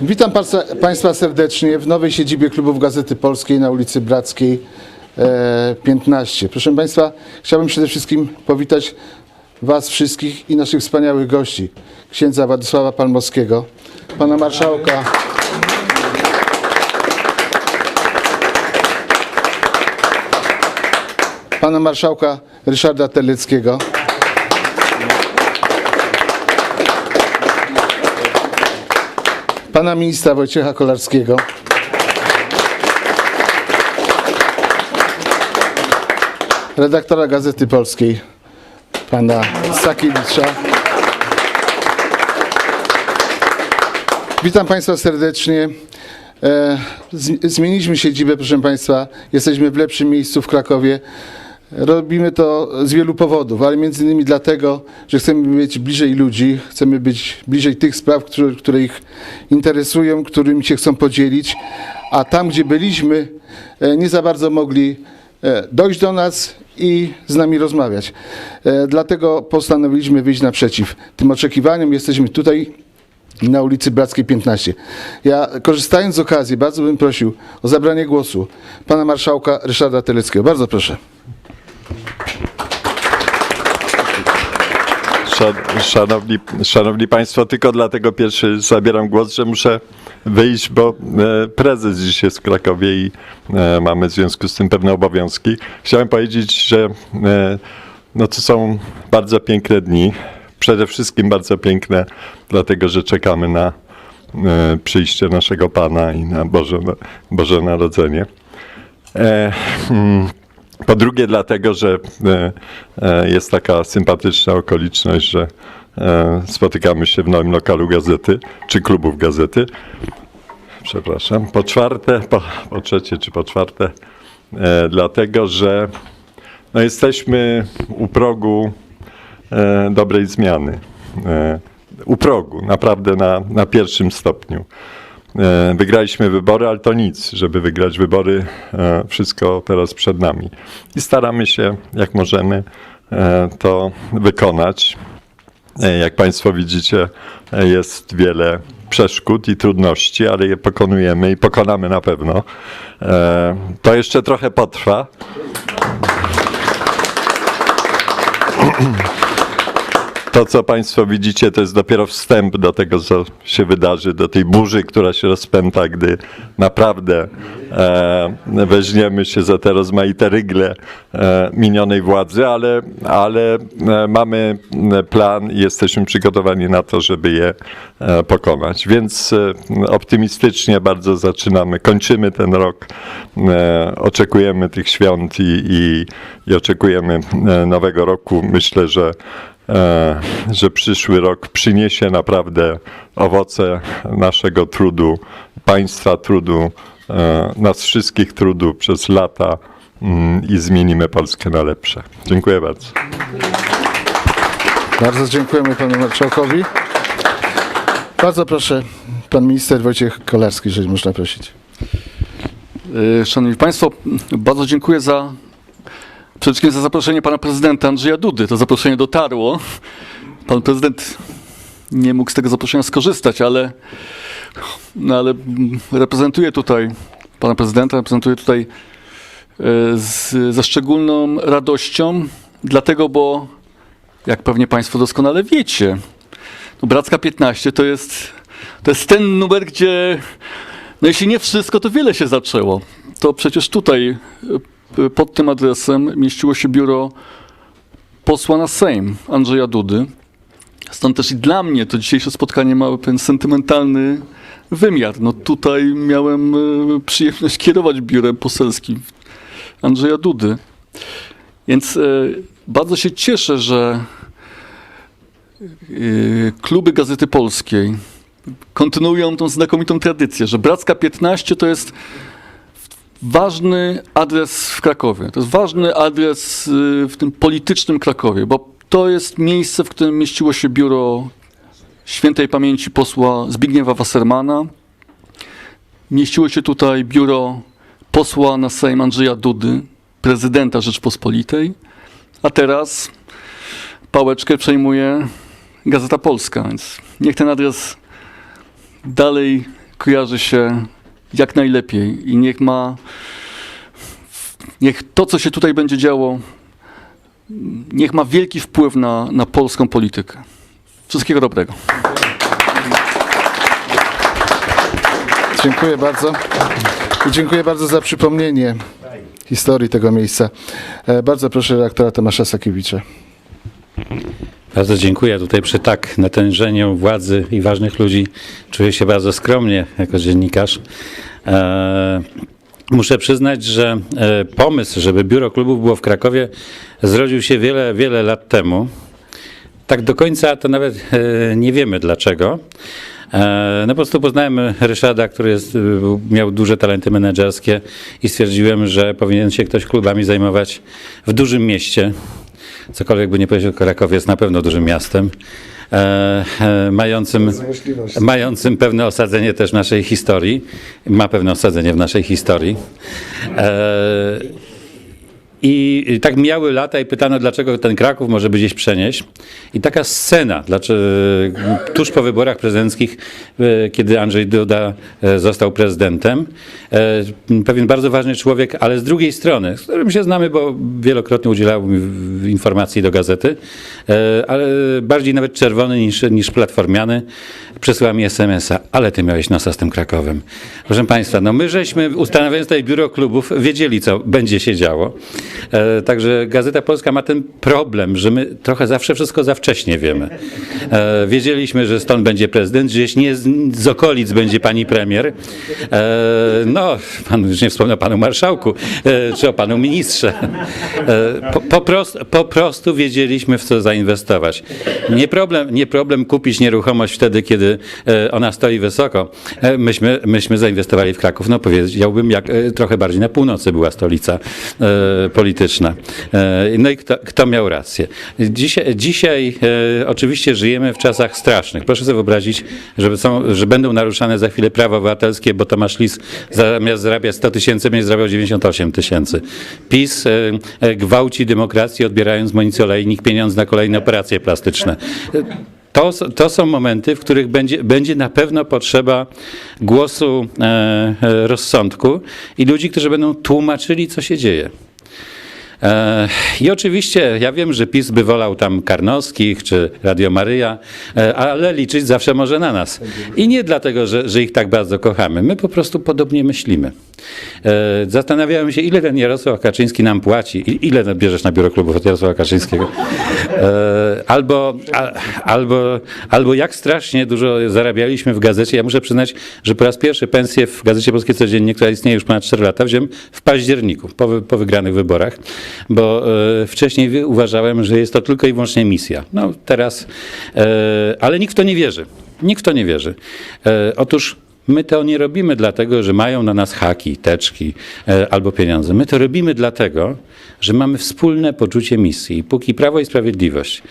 Witam Państwa- serdecznie w nowej siedzibie klubów Gazety Polskiej na ulicy Brackiej e, 15. Proszę Państwa, chciałbym przede wszystkim powitać Was wszystkich i naszych wspaniałych gości. Księdza Władysława Palmowskiego, Pana Marszałka, Pana Marszałka Ryszarda Terleckiego, Pana Ministra Wojciecha Kolarskiego, redaktora Gazety Polskiej, Pana Sakiewicza. Witam Państwa serdecznie. E, Zmieniliśmy siedzibę, proszę Państwa. Jesteśmy w lepszym miejscu w Krakowie. Robimy to z wielu powodów, ale między innymi dlatego, że chcemy być bliżej ludzi, chcemy być bliżej tych spraw, które, które ich interesują, którymi się chcą podzielić, a tam, gdzie byliśmy, e, nie za bardzo mogli e, dojść do nas i z nami rozmawiać. E, Dlatego postanowiliśmy wyjść naprzeciw tym oczekiwaniom. Jesteśmy tutaj na ulicy Brackiej 15. Ja korzystając z okazji, bardzo bym prosił o zabranie głosu pana marszałka Ryszarda Teleckiego. Bardzo proszę. Szan- Szanowni, szanowni Państwo, tylko dlatego pierwszy zabieram głos, że muszę wyjść, bo e, prezes dziś jest w Krakowie i e, mamy w związku z tym pewne obowiązki. Chciałem powiedzieć, że e, no to są bardzo piękne dni. Przede wszystkim bardzo piękne, dlatego że czekamy na przyjście naszego Pana i na Boże, Boże Narodzenie. E, mm, po drugie, dlatego, że e, e, jest taka sympatyczna okoliczność, że e, spotykamy się w nowym lokalu gazety, czy klubów gazety. Przepraszam. Po czwarte, po, po trzecie, czy po czwarte, dlatego, że no, jesteśmy u progu dobrej zmiany. U progu, naprawdę na, na pierwszym stopniu. E, Wygraliśmy wybory, ale to nic. Żeby wygrać wybory, e, wszystko teraz przed nami. I staramy się, jak możemy, e, to wykonać. Jak Państwo widzicie, jest wiele przeszkód i trudności, ale je pokonujemy i pokonamy na pewno. To jeszcze trochę potrwa. To, co Państwo widzicie, to jest dopiero wstęp do tego, co się wydarzy, do tej burzy, która się rozpęta, gdy naprawdę e, weźmiemy się za te rozmaite rygle e, minionej władzy, ale, ale e, mamy plan i jesteśmy przygotowani na to, żeby je e, pokonać. Więc e, optymistycznie bardzo zaczynamy, kończymy ten rok, e, oczekujemy tych świąt i, i, i oczekujemy e, nowego roku. Myślę, że że przyszły rok przyniesie naprawdę owoce naszego trudu, państwa trudu, e, nas wszystkich trudu przez lata mm, i zmienimy Polskę na lepsze. Dziękuję bardzo. Bardzo dziękujemy panu marszałkowi. Bardzo proszę, pan minister Wojciech Kolarski, jeżeli można prosić. E, Szanowni Państwo, bardzo dziękuję za przede wszystkim za zaproszenie pana prezydenta Andrzeja Dudy. To zaproszenie dotarło. Pan prezydent nie mógł z tego zaproszenia skorzystać, ale, no ale reprezentuję tutaj pana prezydenta, reprezentuję tutaj e, z, ze szczególną radością, dlatego, bo jak pewnie Państwo doskonale wiecie, no Bracka 15 to jest, to jest ten numer, gdzie no jeśli nie wszystko, to wiele się zaczęło. To przecież tutaj y, pod tym adresem mieściło się biuro posła na Sejm Andrzeja Dudy. Stąd też i dla mnie to dzisiejsze spotkanie ma pewien sentymentalny wymiar. No tutaj miałem y, przyjemność kierować biurem poselskim Andrzeja Dudy. Więc y, bardzo się cieszę, że y, kluby Gazety Polskiej kontynuują tą znakomitą tradycję, że Bracka 15 to jest ważny adres w Krakowie. To jest ważny adres y, w tym politycznym Krakowie, bo to jest miejsce, w którym mieściło się biuro świętej pamięci posła Zbigniewa Wassermana. Mieściło się tutaj biuro posła na Sejm Andrzeja Dudy, prezydenta Rzeczpospolitej, a teraz pałeczkę przejmuje Gazeta Polska, więc niech ten adres dalej kojarzy się jak najlepiej i niech ma, niech to, co się tutaj będzie działo, niech ma wielki wpływ na, na polską politykę. Wszystkiego dobrego. Dziękuję bardzo. I dziękuję bardzo za przypomnienie historii tego miejsca. E, Bardzo proszę redaktora Tomasza Sakiewicza. Bardzo dziękuję. Tutaj przy tak natężeniu władzy i ważnych ludzi czuję się bardzo skromnie jako dziennikarz. E, muszę przyznać, że e, pomysł, żeby biuro klubów było w Krakowie, zrodził się wiele, wiele lat temu. Tak do końca to nawet e, nie wiemy dlaczego. No po prostu poznałem Ryszarda, który jest, miał duże talenty menedżerskie i stwierdziłem, że powinien się ktoś klubami zajmować w dużym mieście. Cokolwiek by nie powiedział, Kraków jest na pewno dużym miastem, e, e, mającym, mającym pewne osadzenie też w naszej historii. Ma pewne osadzenie w naszej historii. E, i tak mijały lata i pytano, dlaczego ten Kraków może by gdzieś przenieść. I taka scena, dlaczego, tuż po wyborach prezydenckich, e, kiedy Andrzej Duda e, został prezydentem, e, pewien bardzo ważny człowiek, ale z drugiej strony, z którym się znamy, bo wielokrotnie udzielał mi informacji do gazety, ale bardziej nawet czerwony niż, niż platformiany, przesyła mi SMS-a, ale ty miałeś nosa z tym Krakowem. Proszę Państwa, no my żeśmy ustanawiając tutaj biuro klubów, wiedzieli co będzie się działo. E, także Gazeta Polska ma ten problem, że my trochę zawsze wszystko za wcześnie wiemy. E, wiedzieliśmy, że stąd będzie prezydent, że gdzieś nie z, z okolic będzie pani premier. E, no, pan już nie wspomniał o panu marszałku, czy o panu ministrze. Po, po, prostu, po prostu wiedzieliśmy, w co zainwestować. Nie problem, nie problem kupić nieruchomość wtedy, kiedy ona stoi wysoko. Myśmy, myśmy zainwestowali w Kraków. No powiedziałbym, jak trochę bardziej na północy była stolica e, polityczna. E, No i kto, kto miał rację? Dzisiaj, dzisiaj e, oczywiście żyjemy w czasach strasznych. Proszę sobie wyobrazić, że, są, że będą naruszane za chwilę prawa obywatelskie, bo Tomasz Lis zamiast zarabiać 100 tysięcy, będzie zarabiał 98 tysięcy. PiS e, gwałci demokrację, odbierając Monicy Olejnik pieniądze na kolejne operacje plastyczne. To, to są momenty, w których będzie, będzie na pewno potrzeba głosu e, rozsądku i ludzi, którzy będą tłumaczyli, co się dzieje. E, I oczywiście ja wiem, że PiS by wolał tam Karnowskich czy Radio Maryja, e, ale liczyć zawsze może na nas. I nie dlatego, że, że ich tak bardzo kochamy. My po prostu podobnie myślimy. E, Zastanawiałem się, ile ten Jarosław Kaczyński nam płaci, ile bierzesz na biuro klubów od Jarosława Kaczyńskiego. E, Albo, a, albo, albo jak strasznie dużo zarabialiśmy w gazecie. Ja muszę przyznać, że po raz pierwszy pensję w Gazecie Polskiej Codziennie, która istnieje już ponad 4 lata, wziąłem w październiku, po, po wygranych wyborach, bo e, wcześniej uważałem, że jest to tylko i wyłącznie misja. No teraz, ale nikt w to nie wierzy. Nikt w to nie wierzy. Otóż My to nie robimy dlatego, że mają na nas haki, teczki e, albo pieniądze. My to robimy dlatego, że mamy wspólne poczucie misji. I póki Prawo i Sprawiedliwość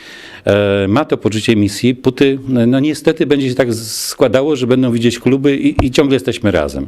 e, ma to poczucie misji, póty, no niestety będzie się tak składało, że będą widzieć kluby i, i ciągle jesteśmy razem.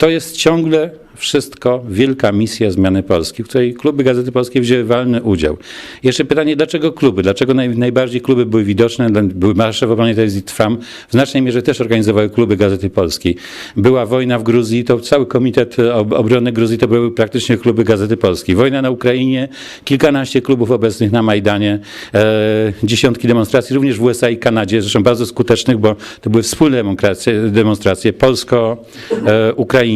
To jest ciągle wszystko wielka misja zmiany Polski, w której kluby Gazety Polskiej wzięły walny udział. Jeszcze pytanie, dlaczego kluby? Dlaczego naj, najbardziej kluby były widoczne? Były marsze w obronie telewizji Trwam. W znacznej mierze też organizowały kluby Gazety Polskiej. Była wojna w Gruzji, to cały Komitet Ob- Obrony Gruzji to były praktycznie kluby Gazety Polskiej. Wojna na Ukrainie, kilkanaście klubów obecnych na Majdanie, e, dziesiątki demonstracji, również w USA i Kanadzie, zresztą bardzo skutecznych, bo to były wspólne demonstracje, demonstracje polsko-ukraińskie,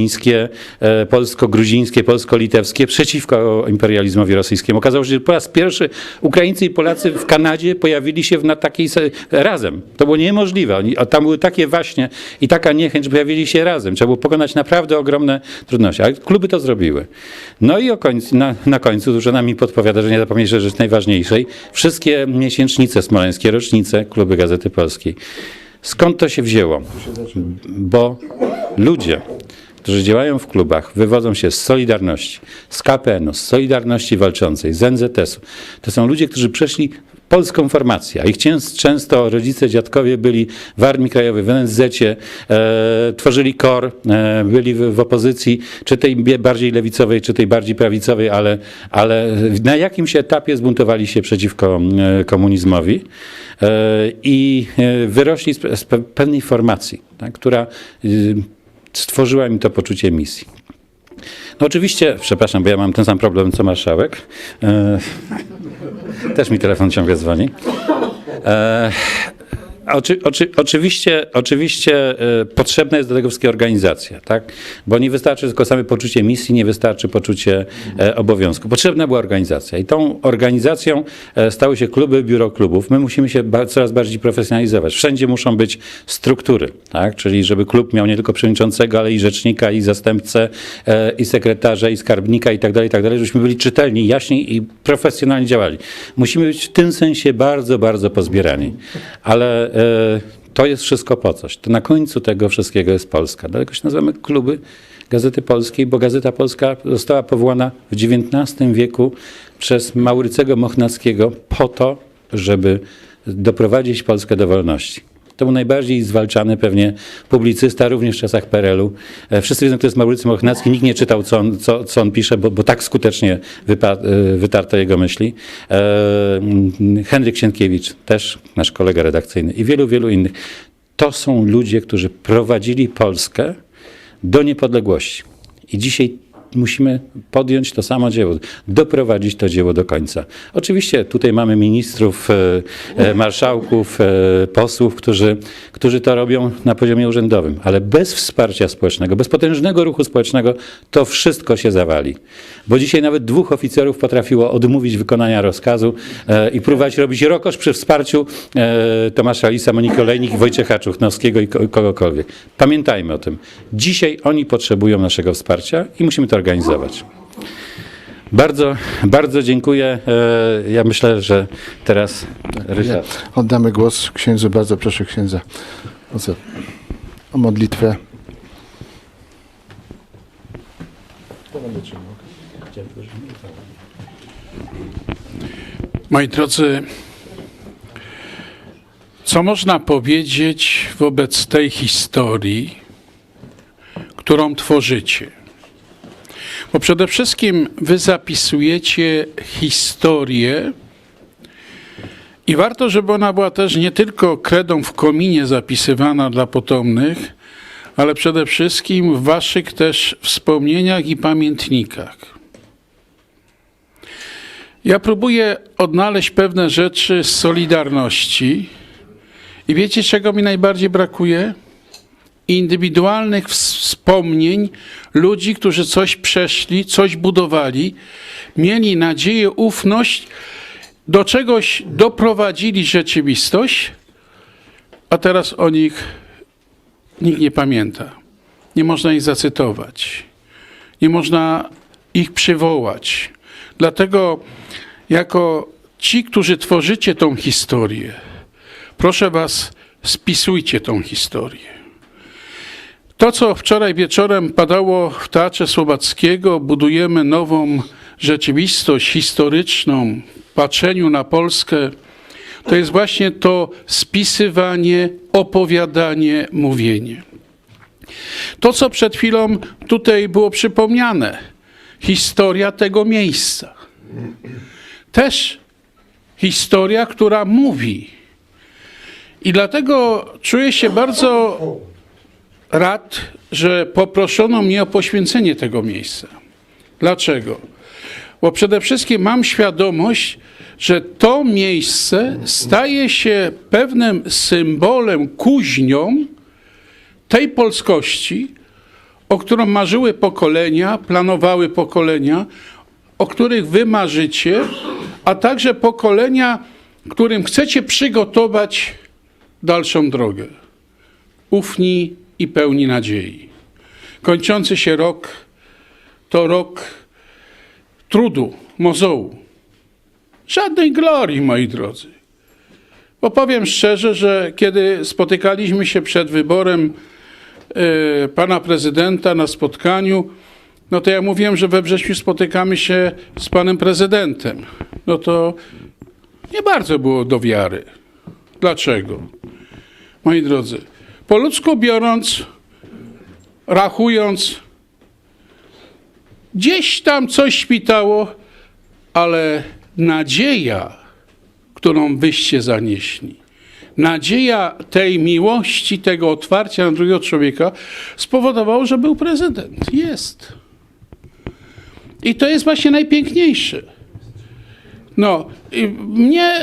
e, polsko-gruzińskie, polsko-litewskie przeciwko imperializmowi rosyjskiemu. Okazało się, że po raz pierwszy Ukraińcy i Polacy w Kanadzie pojawili się na takiej razem. To było niemożliwe. A tam były takie właśnie i taka niechęć, że pojawili się razem. Trzeba było pokonać naprawdę ogromne trudności, ale kluby to zrobiły. No i końcu, na, na końcu dużo nam mi podpowiada, że nie zapomnieć rzeczy najważniejszej. Wszystkie miesięcznice smoleńskie, rocznice kluby Gazety Polskiej. Skąd to się wzięło? Bo ludzie, którzy działają w klubach, wywodzą się z Solidarności, z KPN-u, z Solidarności Walczącej, z NZS-u. To są ludzie, którzy przeszli polską formację. A ich często rodzice, dziadkowie byli w Armii Krajowej, w NSZ-cie, e, tworzyli KOR, e, byli w, w opozycji, czy tej bardziej lewicowej, czy tej bardziej prawicowej, ale, ale na jakimś etapie zbuntowali się przeciwko e, komunizmowi e, i e, wyrośli z, z pe- pewnej formacji, tak, która y, stworzyła mi to poczucie misji. No oczywiście, przepraszam, bo ja mam ten sam problem co marszałek. E, też mi telefon ciągle dzwoni. E, Oczy, oczy, oczywiście oczywiście e, potrzebna jest do tego wszystkiego organizacja, tak? Bo nie wystarczy tylko same poczucie misji, nie wystarczy poczucie e, obowiązku. Potrzebna była organizacja i tą organizacją e, stały się kluby, biuro klubów. My musimy się ba- coraz bardziej profesjonalizować. Wszędzie muszą być struktury, tak? Czyli żeby klub miał nie tylko przewodniczącego, ale i rzecznika, i zastępcę, e, i sekretarza, i skarbnika, i tak dalej, i tak dalej, żebyśmy byli czytelni, jaśni i profesjonalnie działali. Musimy być w tym sensie bardzo, bardzo pozbierani. Ale to jest wszystko po coś. To na końcu tego wszystkiego jest Polska. Dlatego się nazywamy kluby Gazety Polskiej, bo Gazeta Polska została powołana w XIX wieku przez Maurycego Mochnackiego po to, żeby doprowadzić Polskę do wolności. To był najbardziej zwalczany pewnie publicysta, również w czasach PRL-u. E, Wszyscy wiedzą, kto jest Maurycy Mochnacki. Nikt nie czytał, co on, co, co on pisze, bo, bo tak skutecznie wypa, e, wytarto jego myśli. E, Henryk Sienkiewicz, też nasz kolega redakcyjny i wielu, wielu innych. To są ludzie, którzy prowadzili Polskę do niepodległości. I dzisiaj musimy podjąć to samo dzieło, doprowadzić to dzieło do końca. Oczywiście tutaj mamy ministrów, e, e, marszałków, e, posłów, którzy, którzy to robią na poziomie urzędowym, ale bez wsparcia społecznego, bez potężnego ruchu społecznego to wszystko się zawali. Bo dzisiaj nawet dwóch oficerów potrafiło odmówić wykonania rozkazu i próbować robić rokosz przy wsparciu Tomasza Lisa, Moniki Olejnik, Wojciecha Czuchnowskiego i ko- kogokolwiek. Pamiętajmy o tym. Dzisiaj oni potrzebują naszego wsparcia i musimy to organizować. Bardzo, bardzo dziękuję. E, Ja myślę, że teraz Ryszard. Oddamy głos księdzu. Bardzo proszę księdza o, co? o modlitwę. Moi drodzy, co można powiedzieć wobec tej historii, którą tworzycie? Bo przede wszystkim wy zapisujecie historię i warto, żeby ona była też nie tylko kredą w kominie zapisywana dla potomnych, ale przede wszystkim w waszych też wspomnieniach i pamiętnikach. Ja próbuję odnaleźć pewne rzeczy z Solidarności i wiecie, czego mi najbardziej brakuje? Indywidualnych ws- wspomnień ludzi, którzy coś przeszli, coś budowali, mieli nadzieję, ufność, do czegoś doprowadzili rzeczywistość, a teraz o nich nikt nie pamięta. Nie można ich zacytować. Nie można ich przywołać. Dlatego jako ci, którzy tworzycie tą historię, proszę was, spisujcie tą historię. To, co wczoraj wieczorem padało w Teatrze Słowackiego, budujemy nową rzeczywistość historyczną, w patrzeniu na Polskę, to jest właśnie to spisywanie, opowiadanie, mówienie. To, co przed chwilą tutaj było przypomniane, historia tego miejsca. Też historia, która mówi. I dlatego czuję się bardzo rad, że poproszono mnie o poświęcenie tego miejsca. Dlaczego? Bo przede wszystkim mam świadomość, że to miejsce staje się pewnym symbolem, kuźnią tej polskości, o którą marzyły pokolenia, planowały pokolenia, o których wy marzycie, a także pokolenia, którym chcecie przygotować dalszą drogę. Ufni i pełni nadziei. Kończący się rok to rok trudu, mozołu. Żadnej glorii, moi drodzy. Bo powiem szczerze, że kiedy spotykaliśmy się przed wyborem e, pana prezydenta na spotkaniu, no to ja mówiłem, że we wrześniu spotykamy się z panem prezydentem. No to nie bardzo było do wiary. Dlaczego? Moi drodzy, po ludzku biorąc, rachując, gdzieś tam coś śpitało, ale nadzieja, którą wyście zanieśli, nadzieja tej miłości, tego otwarcia na drugiego człowieka spowodowało, że był prezydent. Jest. I to jest właśnie najpiękniejsze. No, mnie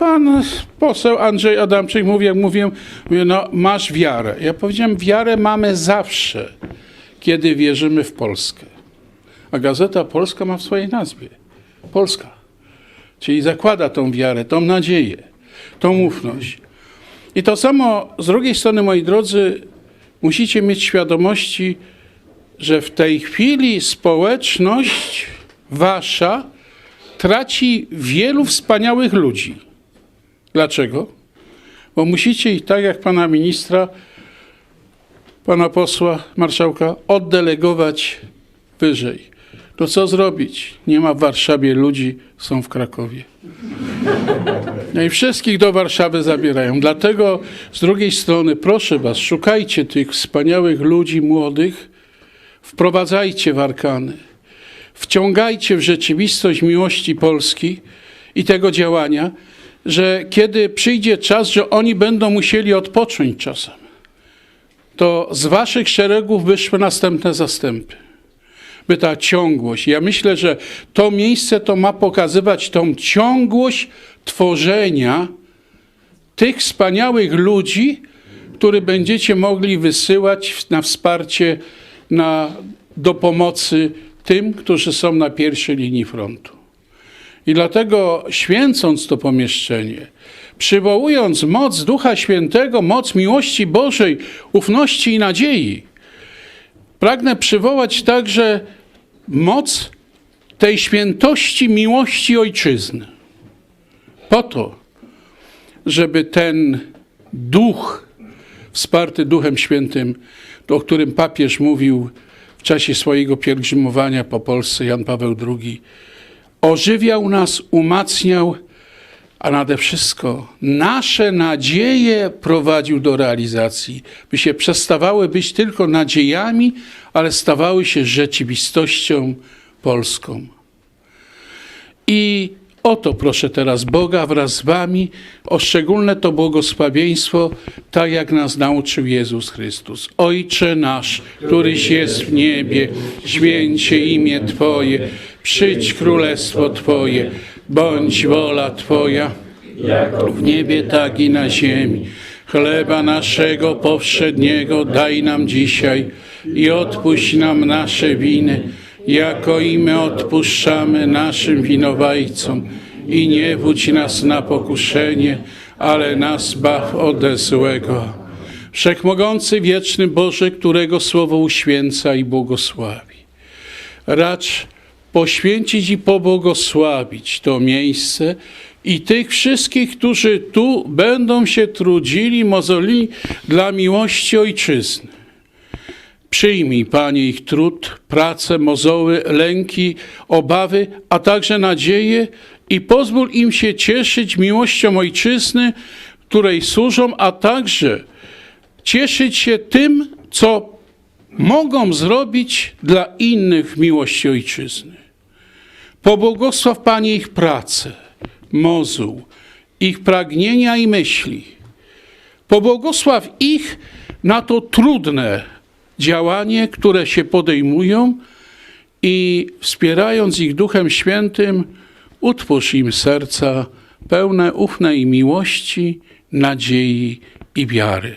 pan poseł Andrzej Adamczyk mówi, jak mówiłem, mówi, no masz wiarę. Ja powiedziałem, wiarę mamy zawsze, kiedy wierzymy w Polskę. A Gazeta Polska ma w swojej nazwie. Polska. Czyli zakłada tą wiarę, tą nadzieję, tą ufność. I to samo z drugiej strony, moi drodzy, musicie mieć świadomości, że w tej chwili społeczność wasza traci wielu wspaniałych ludzi. Dlaczego? Bo musicie ich, tak jak pana ministra, pana posła, marszałka, oddelegować wyżej. To co zrobić? Nie ma w Warszawie ludzi, są w Krakowie. No i wszystkich do Warszawy zabierają. Dlatego z drugiej strony, proszę was, szukajcie tych wspaniałych ludzi młodych, wprowadzajcie w arkany, wciągajcie w rzeczywistość miłości Polski i tego działania, że kiedy przyjdzie czas, że oni będą musieli odpocząć czasem, to z waszych szeregów wyszły następne zastępy. By ta ciągłość. Ja myślę, że to miejsce to ma pokazywać tą ciągłość tworzenia tych wspaniałych ludzi, który będziecie mogli wysyłać na wsparcie, na, do pomocy tym, którzy są na pierwszej linii frontu. I dlatego święcąc to pomieszczenie, przywołując moc Ducha Świętego, moc miłości Bożej, ufności i nadziei, pragnę przywołać także moc tej świętości miłości Ojczyzny. Po to, żeby ten duch, wsparty Duchem Świętym, o którym papież mówił w czasie swojego pielgrzymowania po Polsce, Jan Paweł II, ożywiał nas, umacniał, a nade wszystko nasze nadzieje prowadził do realizacji, by się przestawały być tylko nadziejami, ale stawały się rzeczywistością polską. I o to proszę teraz Boga wraz z Wami, o szczególne to błogosławieństwo, tak jak nas nauczył Jezus Chrystus. Ojcze nasz, któryś jest w niebie, święcie imię Twoje, przyjdź królestwo Twoje, bądź wola Twoja, jako w niebie, tak i na ziemi. Chleba naszego powszedniego daj nam dzisiaj i odpuść nam nasze winy, jako i my odpuszczamy naszym winowajcom. I nie wódź nas na pokuszenie, ale nas baw ode złego. Wszechmogący, wieczny Boże, którego słowo uświęca i błogosławi. Racz poświęcić i pobłogosławić to miejsce i tych wszystkich, którzy tu będą się trudzili, mozolili dla miłości Ojczyzny. Przyjmij, Panie, ich trud, pracę, mozoły, lęki, obawy, a także nadzieję i pozwól im się cieszyć miłością Ojczyzny, której służą, a także cieszyć się tym, co mogą zrobić dla innych miłości Ojczyzny. Pobłogosław, Panie, ich pracę, mozuł, ich pragnienia i myśli. Pobłogosław ich na to trudne działanie, które się podejmują i wspierając ich Duchem Świętym, utwórz im serca pełne ufnej miłości, nadziei i wiary.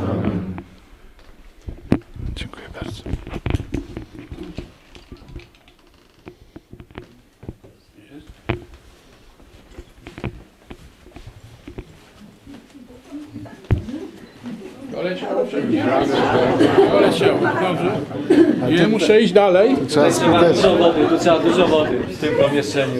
Doleciało, dobrze. Nie muszę iść dalej. Trzeba. Dużo wody, tu trzeba dużo wody w tym pomieszczeniu.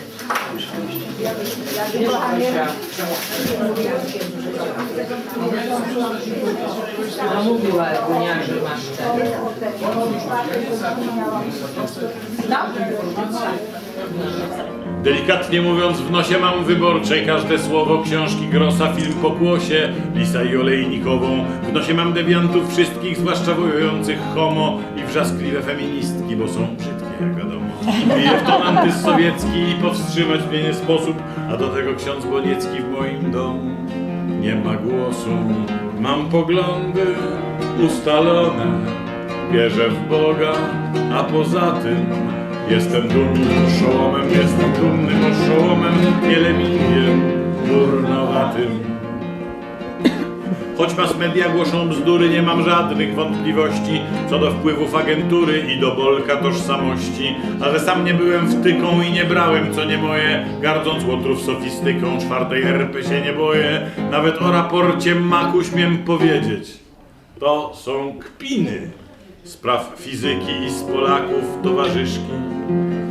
No mówiła że. Delikatnie mówiąc, w nosie mam wyborcze każde słowo książki Grossa, film pokłosie, Lisa i Olejnikową. W nosie mam dewiantów wszystkich, zwłaszcza wojujących homo i wrzaskliwe feministki, bo są brzydkie, jak wiadomo. Bije w ton antysowiecki i powstrzymać mnie nie sposób, a do tego ksiądz Boniecki w moim domu. Nie ma głosu, mam poglądy ustalone, wierzę w Boga, a poza tym jestem dumnym oszołomem, jestem dumnym oszołomem, nie lemingiem durnowatym. Choć mass media głoszą bzdury, nie mam żadnych wątpliwości co do wpływów agentury i do bolka tożsamości. A że sam nie byłem wtyką i nie brałem co nie moje, gardząc łotrów sofistyką, czwartej RP się nie boję. Nawet o raporcie maku śmiem powiedzieć. To są kpiny spraw fizyki i z Polaków towarzyszki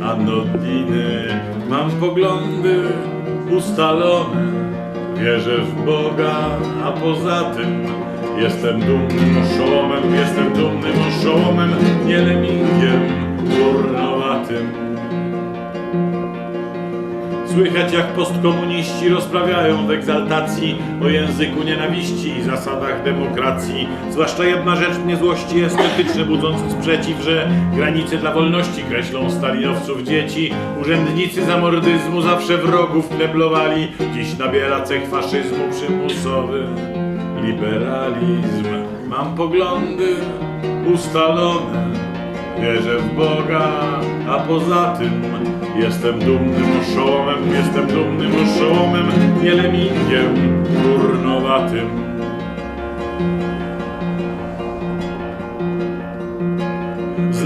Anodiny. Mam poglądy ustalone, wierzę w Boga, a poza tym jestem dumnym oszołomem, jestem dumnym oszołomem, nie lemingiem durnowatym. Słychać jak postkomuniści rozprawiają w egzaltacji o języku nienawiści i zasadach demokracji. Zwłaszcza jedna rzecz mnie złości estetyczne, budzący sprzeciw, że granice dla wolności kreślą stalinowców dzieci. Urzędnicy zamordyzmu zawsze wrogów kneblowali. Dziś nabiera cech faszyzmu przymusowy liberalizm. Mam poglądy ustalone. Wierzę w Boga, a poza tym jestem dumnym oszołomem, jestem dumnym oszołomem, nie lemingiem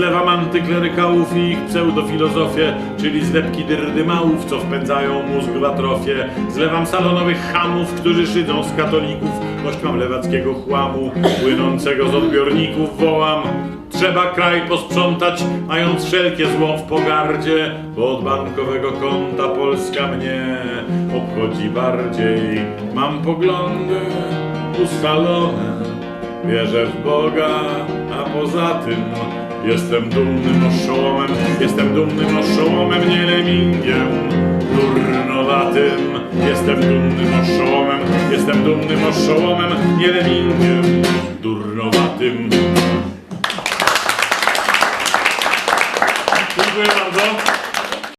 Zlewam antyklerykałów i ich pseudofilozofię, czyli zlepki dyrdymałów, co wpędzają mózg w atrofię. Zlewam salonowych chamów, którzy szydzą z katolików. Dość mam lewackiego chłamu, płynącego z odbiorników. Wołam, trzeba kraj posprzątać, mając wszelkie zło w pogardzie, bo od bankowego konta Polska mnie obchodzi bardziej. Mam poglądy ustalone, wierzę w Boga, a poza tym Jestem dumnym oszołomem, jestem dumnym oszołomem, nie lemingiem Durnowatym Jestem dumnym oszołomem, jestem dumnym oszołomem, nie lemingiem Durnowatym Dziękuję bardzo.